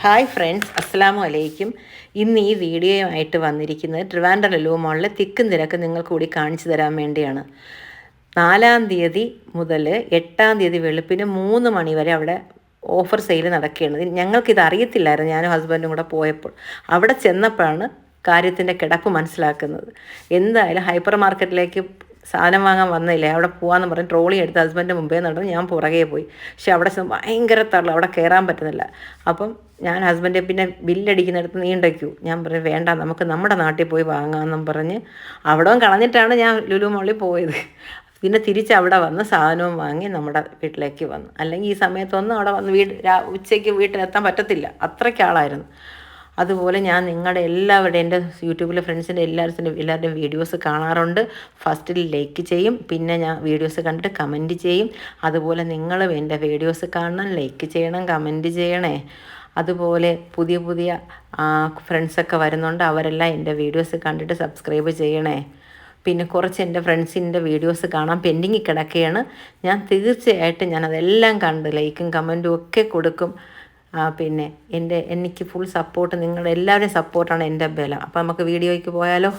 Hi friends അസ്സാം വലൈക്കും ഇന്ന് ഈ വീഡിയോയുമായിട്ട് വന്നിരിക്കുന്നത് ട്രിവാൻഡ്ര ലുലു മോളിലെ തിക്കും തിരക്ക് നിങ്ങൾക്ക് കൂടി കാണിച്ചു തരാൻ വേണ്ടിയാണ്. നാലാം തീയതി മുതൽ എട്ടാം തീയതി വെളുപ്പിന് മൂന്ന് മണി വരെ അവിടെ ഓഫർ സെയിൽ നടക്കുകയാണ്. ഞങ്ങൾക്കിത് അറിയത്തില്ലായിരുന്നു ഞാനും ഹസ്ബൻഡും കൂടെ പോയപ്പോൾ. അവിടെ ചെന്നപ്പോഴാണ് കാര്യത്തിന്റെ കിടപ്പ് മനസ്സിലാക്കുന്നത്. എന്തായാലും ഹൈപ്പർ മാർക്കറ്റിലേക്ക് സാധനം വാങ്ങാൻ വന്നില്ലേ? അവിടെ പോകാമെന്ന് പറഞ്ഞ് ട്രോളി എടുത്ത് ഹസ്ബൻഡ് മുമ്പേ നടന്ന് ഞാൻ പുറകെ പോയി. പക്ഷെ അവിടെ ഭയങ്കര തള്ളു അവിടെ കയറാൻ പറ്റുന്നില്ല. അപ്പം ഞാൻ ഹസ്ബൻഡ് പിന്നെ ബില്ലടിക്കുന്നിടത്ത് നീണ്ട ക്യൂ ഞാൻ പറഞ്ഞു വേണ്ട നമുക്ക് നമ്മുടെ നാട്ടിൽ പോയി വാങ്ങാമെന്നും പറഞ്ഞ് അവിടവും കളഞ്ഞിട്ടാണ് ഞാൻ ലുലു മോളിൽ പോയത്. പിന്നെ തിരിച്ച് അവിടെ വന്ന് സാധനവും വാങ്ങി നമ്മുടെ വീട്ടിലേക്ക് വന്നു. അല്ലെങ്കിൽ ഈ സമയത്തൊന്നും അവിടെ വന്ന് വീട് ഉച്ചയ്ക്ക് വീട്ടിലെത്താൻ പറ്റത്തില്ല. അത്രയ്ക്ക് ആളായിരുന്നു. അതുപോലെ ഞാൻ നിങ്ങളുടെ എല്ലാവരുടെയും എന്റെ യൂട്യൂബിലെ ഫ്രണ്ട്സിന്റെ എല്ലാവരുടെയും എല്ലാവരുടെയും വീഡിയോസ് കാണാറുണ്ട്. ഫസ്റ്റിൽ ലൈക്ക് ചെയ്യും പിന്നെ ഞാൻ വീഡിയോസ് കണ്ടിട്ട് കമന്റ് ചെയ്യും. അതുപോലെ നിങ്ങളും എന്റെ വീഡിയോസ് കാണണം ലൈക്ക് ചെയ്യണം കമന്റ് ചെയ്യണേ. അതുപോലെ പുതിയ പുതിയ ഫ്രണ്ട്സൊക്കെ വരുന്നുണ്ട് അവരെല്ലാം എന്റെ വീഡിയോസ് കണ്ടിട്ട് സബ്സ്ക്രൈബ് ചെയ്യണേ. പിന്നെ കുറച്ച് എന്റെ ഫ്രണ്ട്സിന്റെ വീഡിയോസ് കാണാൻ പെൻഡിങ്ങിൽ കിടക്കുകയാണ് ഞാൻ തീർച്ചയായിട്ടും ഞാനതെല്ലാം കണ്ട് ലൈക്കും കമന്റും ഒക്കെ കൊടുക്കും. പിന്നെ എന്റെ എനിക്ക് ഫുൾ സപ്പോർട്ട് നിങ്ങളുടെ എല്ലാവരുടെയും സപ്പോർട്ടാണ് എന്റെ ബലം. അപ്പോൾ നമുക്ക് വീഡിയോയ്ക്ക് പോയാലോ?